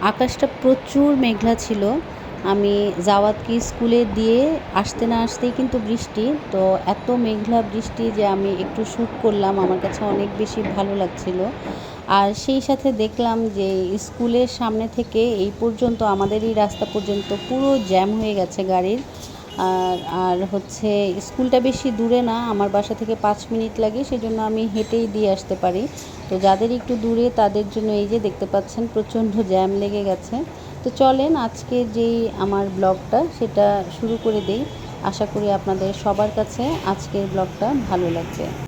আকাশটা প্রচুর মেঘলা ছিল। আমি জাওয়াতকে স্কুলে দিয়ে আসতে না আসতেই কিন্তু বৃষ্টি, তো এত মেঘলা বৃষ্টি যে আমি একটু শ্যুট করলাম, আমার কাছে অনেক বেশি ভালো লাগছিল। আর সেই সাথে দেখলাম যে স্কুলের সামনে থেকে এই পর্যন্ত আমাদের এই রাস্তা পর্যন্ত পুরো জ্যাম হয়ে গেছে গাড়ির। আর আর হচ্ছে স্কুলটা বেশি দূরে না, আমার বাসা থেকে পাঁচ মিনিট লাগে সেই জন্য আমি হেঁটেই দিয়ে আসতে পারি। তো যাদের একটু দূরে, তাদের জন্য এই যে দেখতে পাচ্ছেন প্রচণ্ড জ্যাম লেগে গেছে। তো চলেন আজকে যেই আমার ব্লগটা, সেটা শুরু করে দিই। আশা করি আপনাদের সবার কাছে আজকের ব্লগটা ভালো লাগবে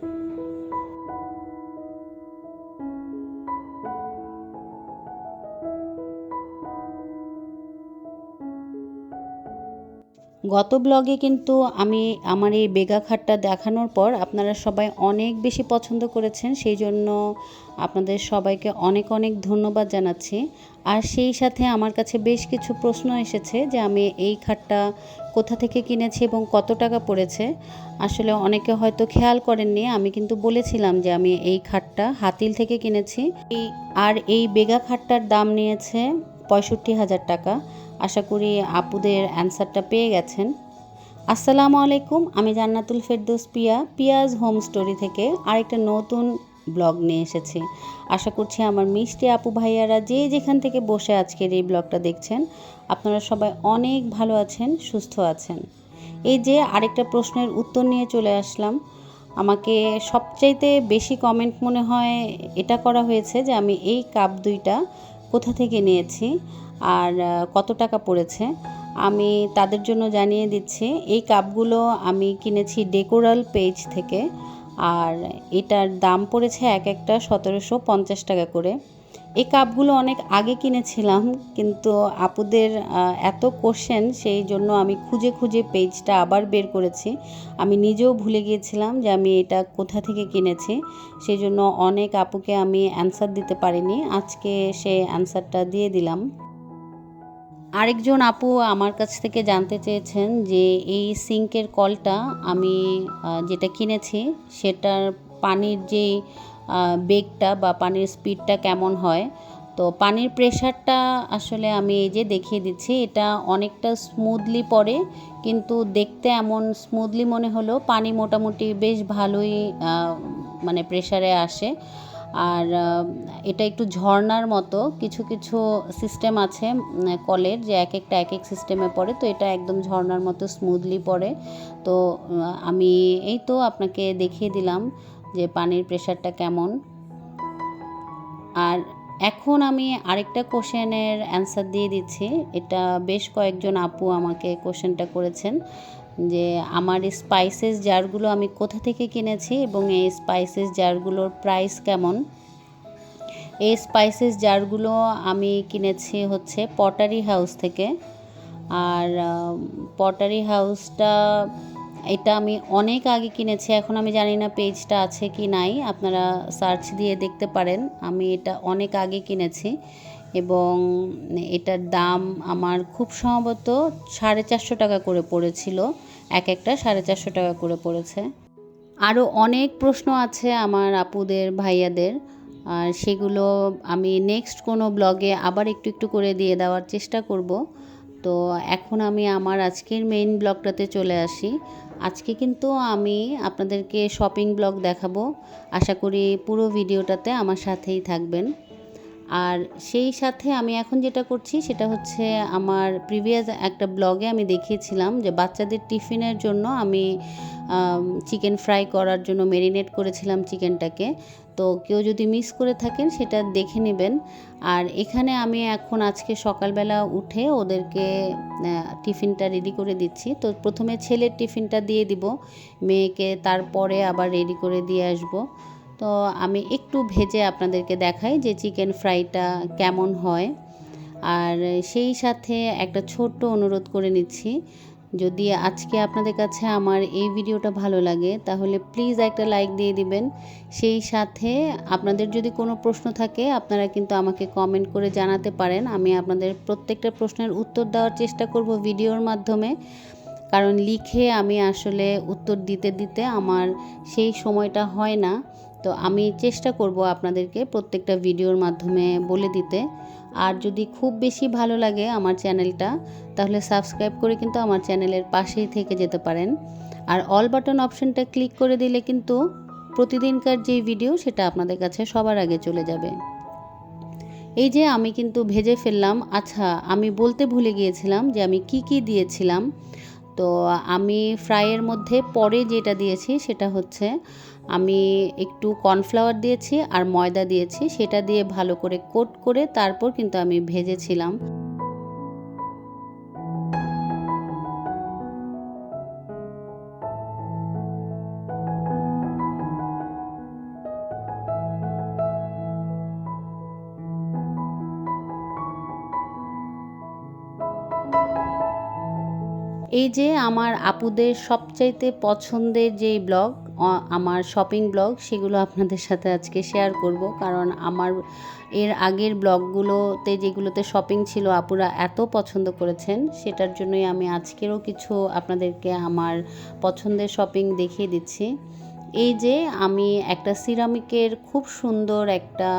গত ব্লগে কিন্তু আমি আমার এই বেগা খাটটা দেখানোর পর আপনারা সবাই অনেক বেশি পছন্দ করেছেন, সেই জন্য আপনাদের সবাইকে অনেক অনেক ধন্যবাদ জানাচ্ছি। আর সেই সাথে আমার কাছে বেশ কিছু প্রশ্ন এসেছে যে আমি এই খাটটা কোথা থেকে কিনেছি এবং কত টাকা পড়েছে। আসলে অনেকে হয়তো খেয়াল করেননি, আমি কিন্তু বলেছিলাম যে আমি এই খাটটা হাতিল থেকে কিনেছি। এই আর এই বেগা খাটটার দাম নিয়েছে পঁয়ষট্টি হাজার টাকা। আশা করি আপুদের অ্যান্সারটা পেয়ে গেছেন। আসসালামু আলাইকুম, আমি জান্নাতুল ফেরদৌস পিয়া, পিয়াজ হোম স্টোরি থেকে আরেকটা নতুন ব্লগ নিয়ে এসেছি। আশা করছি আমার মিষ্টি আপু ভাইয়ারা যে যেখান থেকে বসে আজকের এই ব্লগটা দেখছেন, আপনারা সবাই অনেক ভালো আছেন, সুস্থ আছেন। এই যে আরেকটা প্রশ্নের উত্তর নিয়ে চলে আসলাম। আমাকে সবচাইতে বেশি কমেন্ট মনে হয় এটা করা হয়েছে যে আমি এই কাপ দুইটা কোথা থেকে নিয়েছি আর কত টাকা পড়েছে, আমি তাদের জন্য জানিয়ে দিচ্ছি। এই কাপগুলো আমি কিনেছি ডেকোরাল পেজ থেকে, আর এটার দাম পড়েছে এক একটা সতেরোশো পঞ্চাশ টাকা করে। এই কাপগুলো অনেক আগে কিনেছিলাম, কিন্তু আপুদের এত কোশ্চেন সেই জন্য আমি খুঁজে খুঁজে পেজটা আবার বের করেছি। আমি নিজেও ভুলে গিয়েছিলাম যে আমি এটা কোথা থেকে কিনেছি। সেই জন্য অনেক আপুকে আমি অ্যান্সার দিতে পারিনি। আজকে সে অ্যান্সারটা দিয়ে দিলাম। আরেকজন আপু আমার কাছ থেকে জানতে চেয়েছেন যে এই সিঙ্কের কলটা আমি যেটা কিনেছি, সেটার পানির যে বেগটা বা পানির স্পিডটা কেমন হয়। তো পানির প্রেশারটা আসলে আমি এই যে দেখিয়ে দিচ্ছি, এটা অনেকটা স্মুথলি পড়ে, কিন্তু দেখতে এমন স্মুথলি মনে হলো পানি মোটামুটি বেশ ভালোই মানে প্রেশারে আসে। আর এটা একটু ঝর্নার মতো, কিছু কিছু সিস্টেম আছে কলের যে এক একটা এক এক সিস্টেমে পড়ে, তো এটা একদম ঝর্নার মতো স্মুথলি পড়ে। তো আমি এই তো আপনাকে দেখিয়ে দিলাম যে পানির প্রেশারটা কেমন। আর এখন আমি আরেকটা কোশ্চেনের অ্যান্সার দিয়ে দিচ্ছি। এটা বেশ কয়েকজন আপু আমাকে কোশ্চেনটা করেছেন যে আমার স্পাইসেস জারগুলো আমি কোথা থেকে কিনেছি এবং এই স্পাইসেস জারগুলোর প্রাইস কেমন। এই স্পাইসেস জারগুলো আমি কিনেছি হচ্ছে পটারি হাউস থেকে। আর পটারি হাউসটা এটা আমি অনেক আগে কিনেছি, এখন আমি জানি না পেজটা আছে কি নাই, আপনারা সার্চ দিয়ে দেখতে পারেন। আমি এটা অনেক আগে কিনেছি এবং এটার দাম আমার খুব সম্ভবত সাড়ে চারশো টাকা করে পড়েছিল, এক একটা সাড়ে চারশো টাকা করে পড়েছে। আরও অনেক প্রশ্ন আছে আমার আপুদের, ভাইয়াদের, আর সেগুলো আমি নেক্সট কোনো ব্লগে আবার একটু একটু করে দিয়ে দেওয়ার চেষ্টা করব। তো এখন আমি আমার আজকের মেইন ব্লগটাতে চলে আসি। আজকে কিন্তু আমি আপনাদেরকে শপিং ব্লগ দেখাবো। আশা করি পুরো ভিডিওটাতে আমার সাথেই থাকবেন। আর সেই সাথে আমি এখন যেটা করছি, সেটা হচ্ছে আমার প্রিভিয়াস একটা ব্লগে আমি দেখিয়েছিলাম যে বাচ্চাদের টিফিনের জন্য আমি চিকেন ফ্রাই করার জন্য মেরিনেট করেছিলাম চিকেনটাকে তো কেউ যদি মিস করে থাকেন, সেটা দেখে নেবেন। আর এখানে আমি এখন আজকে সকালবেলা উঠে ওদেরকে টিফিনটা রেডি করে দিচ্ছি। তো প্রথমে ছেলের টিফিনটা দিয়ে দিব, মেয়েকে তারপরে আবার রেডি করে দিয়ে আসব। তো আমি একটু ভেজে আপনাদেরকে দেখাই যে চিকেন ফ্রাইটা কেমন হয়। আর সেই সাথে একটা ছোট্ট অনুরোধ করে নিচ্ছি যদি আজকে আপনাদের কাছে আমার এই ভিডিওটা ভালো লাগে, তাহলে প্লিজ একটা লাইক দিয়ে দিবেন। সেই সাথে আপনাদের যদি কোনো প্রশ্ন থাকে, আপনারা কিন্তু আমাকে কমেন্ট করে জানাতে পারেন। আমি আপনাদের প্রত্যেকটা প্রশ্নের উত্তর দেওয়ার চেষ্টা করব ভিডিওর মাধ্যমে। কারণ লিখে আমি আসলে উত্তর দিতে দিতে আমার সেই সময়টা হয় না। তো আমি চেষ্টা করব আপনাদেরকে প্রত্যেকটা ভিডিওর মাধ্যমে বলে দিতে। আর যদি খুব বেশি ভালো লাগে আমার চ্যানেলটা, তাহলে সাবস্ক্রাইব করে কিন্তু আমার চ্যানেলের পাশেই থেকে যেতে পারেন। আর অল বাটন অপশনটা ক্লিক করে দিলে কিন্তু প্রতিদিনকার যে ভিডিও, সেটা আপনাদের কাছে সবার আগে চলে যাবে। এই যে আমি কিন্তু ভেজে ফেললাম। আচ্ছা আমি বলতে ভুলে গিয়েছিলাম যে আমি কি কি দিয়েছিলাম। তো আমি ফ্রাইয়ের মধ্যে পরে যেটা দিয়েছি, সেটা হচ্ছে আমি একটু কর্নফ্লাওয়ার দিয়েছি আর ময়দা দিয়েছি, সেটা দিয়ে ভালো করে কোট করে তারপর কিন্তু আমি ভেজেছিলাম। এই যে আমার আপুদের সবচাইতে পছন্দের যেই ব্লগ আমার শপিং ব্লগ সেগুলো আপনাদের সাথে আজকে শেয়ার করব। কারণ আমার এর আগের ব্লগগুলোতে যেগুলোতে শপিং ছিল, আপুরা এত পছন্দ করেছেন, সেটার জন্যই আমি আজকেরও কিছু আপনাদেরকে আমার পছন্দের শপিং দেখিয়ে দিচ্ছি। এই যে আমি একটা সিরামিকের খুব সুন্দর একটা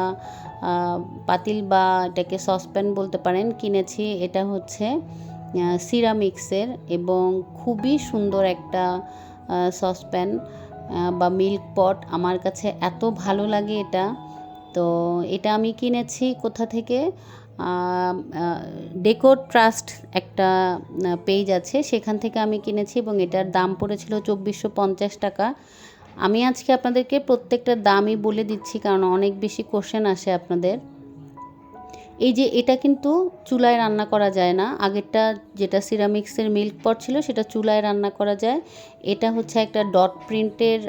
পাতিল বা এটাকে সসপ্যান বলতে পারেন, কিনেছি। এটা হচ্ছে সিরামিক্সের এবং খুবই সুন্দর একটা সসপ্যান বা মিল্ক পট আমার কাছে এত ভালো লাগে এটা। তো এটা আমি কিনেছি কোথা থেকে? ডেকোর ট্রাস্ট একটা পেজ আছে। সেখান থেকে আমি কিনেছি এবং এটার দাম পড়েছিল চব্বিশশো পঞ্চাশ টাকা। আমি আজকে আপনাদেরকে প্রত্যেকটা দামই বলে দিচ্ছি, কারণ অনেক বেশি কোশ্চেন আসে আপনাদের। এই যে এটা কিন্তু চুলায় রান্না করা যায় না। আগেরটা যেটা সিরামিক্সের মিল্ক পট ছিল, সেটা চুলায় রান্না করা যায়। এটা হচ্ছে একটা ডট প্রিন্টের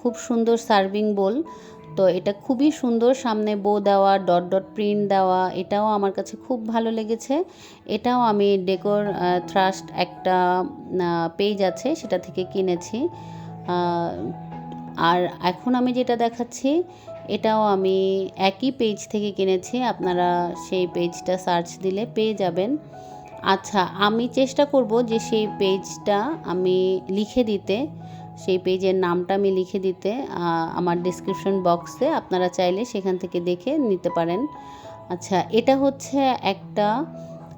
খুব সুন্দর সার্ভিং বোল তো এটা খুবই সুন্দর সামনে বো দেওয়া ডট ডট প্রিন্ট দেওয়া, এটাও আমার কাছে খুব ভালো লেগেছে। এটাও আমি ডেকোর থ্রাস্ট একটা পেজ আছে, সেটা থেকে কিনেছি। আর এখন আমি যেটা দেখাচ্ছি এটাও আমি একই পেজ থেকে কিনেছি, আপনারা সেই পেজটা সার্চ দিলে পেয়ে যাবেন। আচ্ছা আমি চেষ্টা করব যে সেই পেজটা আমি লিখে দিতে, সেই পেজের নামটা আমি লিখে দিতে আমার ডিসক্রিপশন বক্সে আপনারা চাইলে সেখান থেকে দেখে নিতে পারেন। আচ্ছা এটা হচ্ছে একটা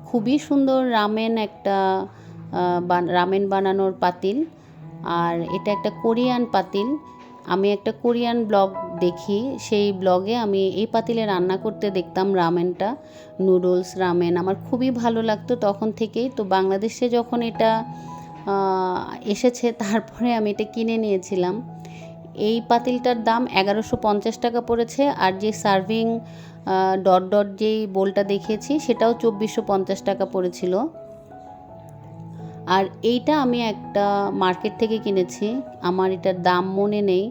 খুবই সুন্দর রামেন একটা রামেন বানানোর পাতিল, আর এটা একটা কোরিয়ান পাতিল। আমি একটা কোরিয়ান ব্লগ দেখি, সেই ব্লগে আমি এই পাতিলে রান্না করতে দেখতাম রামেনটা, নুডলস, রামেন, আমার খুবই ভালো লাগতো তখন থেকেই। তো বাংলাদেশে যখন এটা এসেছে তারপরে আমি এটা কিনে নিয়েছিলাম। এই পাতিলটার দাম এগারোশো পঞ্চাশ টাকা পড়েছে আর যে সার্ভিং ডট ডট যেই বোলটা দেখিয়েছি সেটাও চব্বিশশো পঞ্চাশ টাকা পড়েছিল। আর এইটা আমি একটা মার্কেট থেকে কিনেছি। আমার এটার দাম মনে নেই।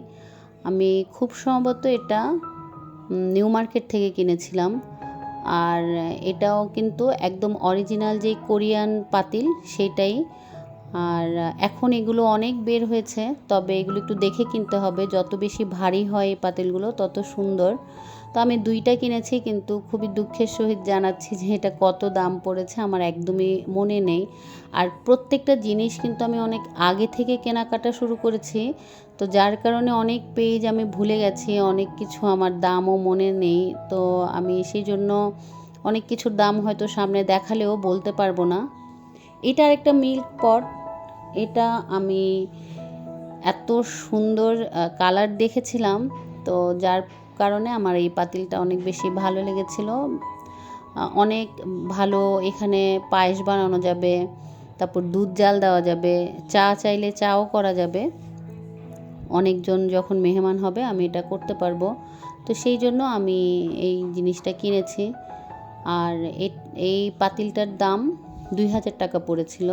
আমি খুব সম্ভবত এটা নিউ মার্কেট থেকে কিনেছিলাম। আর এটাও কিন্তু একদম অরিজিনাল যে কোরিয়ান পাতিল সেটাই আর এখন এগুলো অনেক বের হয়েছে, তবে এগুলো একটু দেখে কিনতে হবে। যত বেশি ভারী হয় এই পাতিলগুলো, তত সুন্দর। তো আমি দুইটা কিনেছি কিন্তু খুবই দুঃখের সহিত জানাচ্ছি যে এটা কত দাম পড়েছে, আমার একদমই মনে নেই। আর প্রত্যেকটা জিনিস কিন্তু আমি অনেক আগে থেকে কেনাকাটা শুরু করেছি, তো যার কারণে অনেক পেজ আমি ভুলে গেছি, অনেক কিছু আমার দামও মনে নেই, তো আমি সেই জন্য অনেক কিছুর দাম হয়তো সামনে দেখালেও বলতে পারব না। এটা একটা মিল্ক পট এটা আমি এত সুন্দর কালার দেখেছিলাম, তো যার কারণে আমার এই পাতিলটা অনেক বেশি ভালো লেগেছিল। অনেক ভালো এখানে পায়েস বানানো যাবে, তারপর দুধ জাল দেওয়া যাবে, চা চাইলে চাও করা যাবে। অনেকজন যখন মেহমান হবে, আমি এটা করতে পারব। তো সেই জন্য আমি এই জিনিসটা কিনেছি। আর এই পাতিলটার দাম দুই হাজার টাকা পড়েছিল।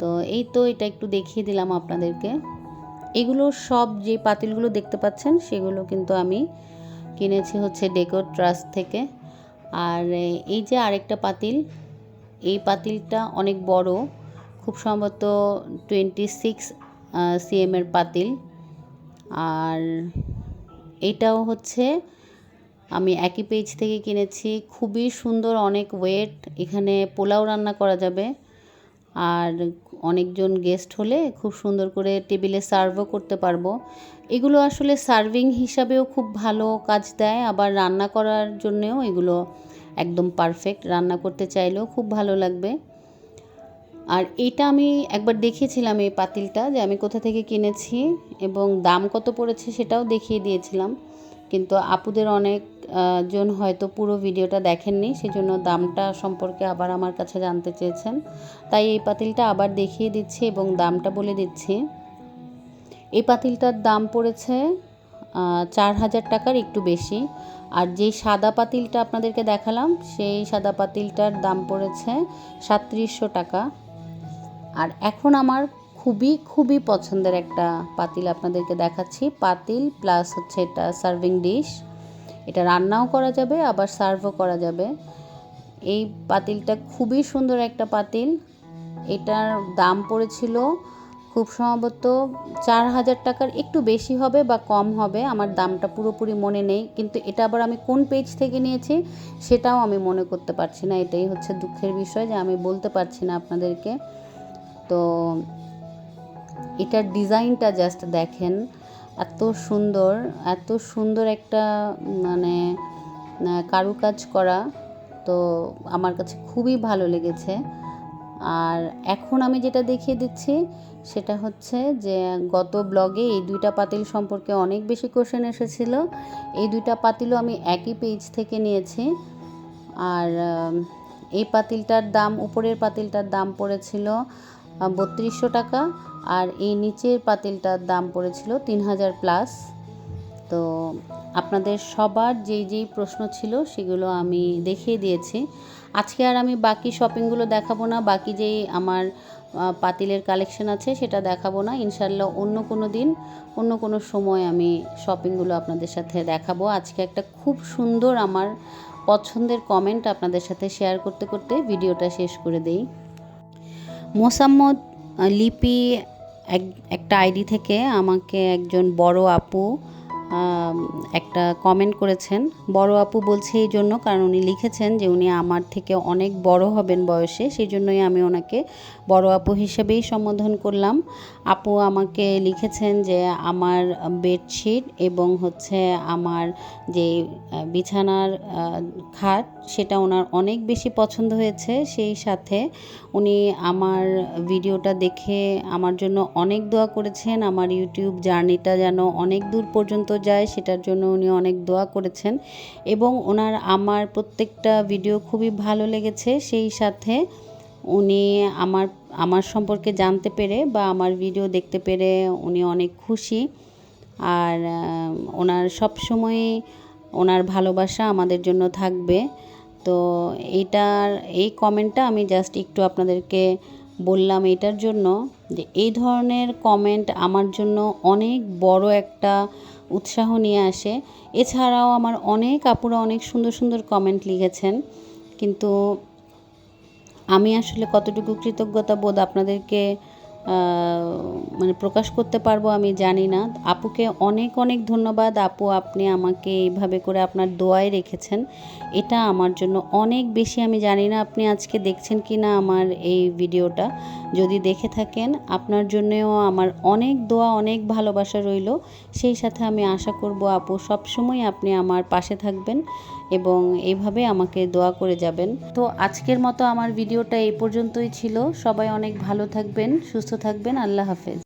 তো এই তো এটা একটু দেখিয়ে দিলাম আপনাদেরকে। এগুলো সব যে পাতিলগুলো দেখতে পাচ্ছেন, সেগুলো কিন্তু আমি কিনেছি হচ্ছে ডেকোর ট্রাস্ট থেকে। আর এই যে আরেকটা পাতিল, এই পাতিলটা অনেক বড়, খুব সম্ভবত টোয়েন্টি সিক্স সিএমের পাতিল। আর এটাও হচ্ছে আমি একই পেজ থেকে কিনেছি, খুবই সুন্দর অনেক ওয়েট এখানে পোলাও রান্না করা যাবে। আর অনেকজন গেস্ট হলে খুব সুন্দর করে টেবিলে সার্ভও করতে পারব। এগুলো আসলে সার্ভিং হিসাবেও খুব ভালো কাজ দেয়, আবার রান্না করার জন্যেও এগুলো একদম পারফেক্ট রান্না করতে চাইলেও খুব ভালো লাগবে। আর এটা আমি একবার দেখিয়েছিলাম এই পাতিলটা যে আমি কোথা থেকে কিনেছি এবং দাম কত পড়েছে সেটাও দেখিয়ে দিয়েছিলাম। কিন্তু আপুদের অনেক জন হয়তো পুরো ভিডিওটা দেখেননি, সেজন্য দামটা সম্পর্কে আবার আমার কাছে জানতে চেয়েছেন। তাই এই পাতিলটা আবার দেখিয়ে দিচ্ছি এবং দামটা বলে দিচ্ছি। এই পাতিলটার দাম পড়েছে চার হাজার টাকার একটু বেশি। আর যেই সাদা পাতিলটা আপনাদেরকে দেখালাম, সেই সাদা পাতিলটার দাম পড়েছে সাতত্রিশশো টাকা। আর এখন আমার খুবই খুবই পছন্দের একটা পাতিল আপনাদেরকে দেখাচ্ছি। পাতিল প্লাস হচ্ছে এটা সার্ভিং ডিশ এটা রান্নাও করা যাবে, আবার সার্ভও করা যাবে। এই পাতিলটা খুবই সুন্দর একটা পাতিল। এটার দাম পড়েছিল খুব সম্ভবত চার হাজার টাকার, একটু বেশি হবে বা কম হবে, আমার দামটা পুরোপুরি মনে নেই। কিন্তু এটা আবার আমি কোন পেজ থেকে নিয়েছি সেটাও আমি মনে করতে পারছি না। এটাই হচ্ছে দুঃখের বিষয় যে আমি বলতে পারছি না আপনাদেরকে। তো এটার ডিজাইনটা জাস্ট দেখেন, এত সুন্দর এত সুন্দর একটা মানে কারুকাজ করা, তো আমার কাছে খুবই ভালো লেগেছে। আর এখন আমি যেটা দেখিয়ে দিচ্ছি, সেটা হচ্ছে যে গত ব্লগে এই দুইটা পাতিল সম্পর্কে অনেক বেশি কোশ্চেন এসেছিল। এই দুইটা পাতিলও আমি একই পেজ থেকে নিয়েছি। আর এই পাতিলটার দাম, উপরের পাতিলটার দাম পড়েছিল বত্রিশশো টাকা। আর এই নিচের পাতিলটার দাম পড়েছিল তিন হাজার প্লাস। তো আপনাদের সবার যেই যেই প্রশ্ন ছিল সেগুলো আমি দেখিয়ে দিয়েছি। আজকে আর আমি বাকি শপিংগুলো দেখাবো না, বাকি যেই আমার পাতিলের কালেকশন আছে সেটা দেখাবো না। ইনশাল্লাহ অন্য কোনো দিন, অন্য কোনো সময় আমি শপিংগুলো আপনাদের সাথে দেখাবো। আজকে একটা খুব সুন্দর আমার পছন্দের কমেন্ট আপনাদের সাথে শেয়ার করতে করতে ভিডিওটা শেষ করে দেই। মোসাম্মদ লিপি এক, একটা আইডি থেকে আমাকে একজন বড় আপু একটা কমেন্ট করেছেন। বড় আপু বলছে এই জন্য কারণ উনি লিখেছেন যে উনি আমার থেকে অনেক বড় হবেন বয়সে, সেই জন্যই আমি ওনাকে বড় আপু হিসেবেই সম্বোধন করলাম। আপু আমাকে লিখেছেন যে আমার বেডশিট এবং হচ্ছে আমার যে বিছানার খাট সেটা ওনার অনেক বেশি পছন্দ হয়েছে, সেই সাথে উনি আমার ভিডিওটা দেখে আমার জন্য অনেক দোয়া করেছেন, আমার ইউটিউব জার্নিটা যেন অনেক দূর পর্যন্ত যায় সেটার জন্য উনি অনেক দোয়া করেছেন এবং ওনার আমার প্রত্যেকটা ভিডিও খুবই ভালো লেগেছে, সেই সাথে উনি আমার আমার সম্পর্কে জানতে পেরে বা আমার ভিডিও দেখতে পেরে উনি অনেক খুশি আর ওনার সব সময় ওনার ভালোবাসা আমাদের জন্য থাকবে। তো এইটার, এই কমেন্টটা আমি জাস্ট একটু আপনাদেরকে বললাম এটার জন্য যে এই ধরনের কমেন্ট আমার জন্য অনেক বড় একটা উৎসাহ নিয়ে আসে। এছাড়াও আমার অনেক আপুরা অনেক সুন্দর সুন্দর কমেন্ট লিখেছেন। কিন্তু আমি আসলে কতটুকু কৃতজ্ঞতা বোধ আপনাদেরকে মানে প্রকাশ করতে পারব আমি জানি না। আপুকে অনেক অনেক ধন্যবাদ। আপু, আপনি আমাকে এইভাবে করে আপনার দোয়ায় রেখেছেন। এটা আমার জন্য অনেক বেশি আমি জানি না আপনি আজকে দেখছেন কি না আমার এই ভিডিওটা। যদি দেখে থাকেন, আপনার জন্যেও আমার অনেক দোয়া, অনেক ভালোবাসা রইল। সেই সাথে আমি আশা করব আপু সবসময় আপনি আমার পাশে থাকবেন। এবং এইভাবে আমাকে দোয়া করে যাবেন। তো আজকের মতো আমার ভিডিওটা এই পর্যন্তই ছিল। সবাই অনেক ভালো থাকবেন, সুস্থ থাকবেন। আল্লাহ হাফেজ।